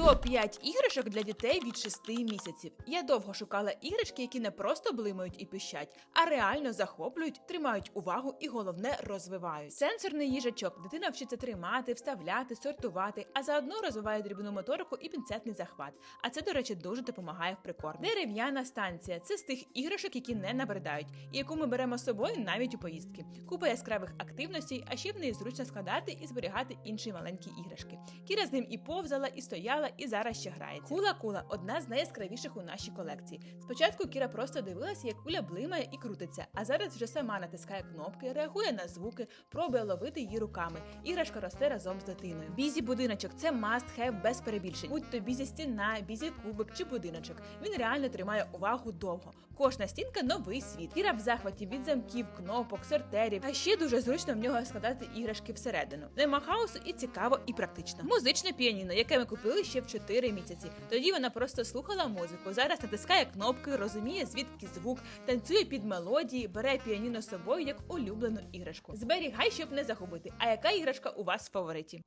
Топ-5 іграшок для дітей від 6 місяців. Я довго шукала іграшки, які не просто блимають і пищать, а реально захоплюють, тримають увагу і головне розвивають. Сенсорний їжачок дитина вчиться тримати, вставляти, сортувати, а заодно розвиває дрібну моторику і пінцетний захват. А це, до речі, дуже допомагає в прикормі. Дерев'яна станція це з тих іграшок, які не набридають, і яку ми беремо з собою навіть у поїздки. Купа яскравих активностей, а ще в неї зручно складати і зберігати інші маленькі іграшки. Кіра з ним і повзала, і стояла, і зараз ще грається. Кула кула одна з найяскравіших у нашій колекції. Спочатку Кіра просто дивилася, як куля блимає і крутиться, а зараз вже сама натискає кнопки, реагує на звуки, пробує ловити її руками. Іграшка росте разом з дитиною. Бізі будиночок це must have без перебільшень. Будь то бізі стіна, бізі кубик чи будиночок. Він реально тримає увагу довго. Кожна стінка новий світ. Кіра в захваті від замків, кнопок, сортерів. А ще дуже зручно в нього складати іграшки всередину. Нема хаосу і цікаво, і практично. Музичне піаніно, яке ми купили ще в 4 місяці. Тоді вона просто слухала музику. Зараз натискає кнопки, розуміє звідки звук, танцює під мелодії, бере піаніно з собою як улюблену іграшку. Зберігай, щоб не загубити. А яка іграшка у вас в фавориті?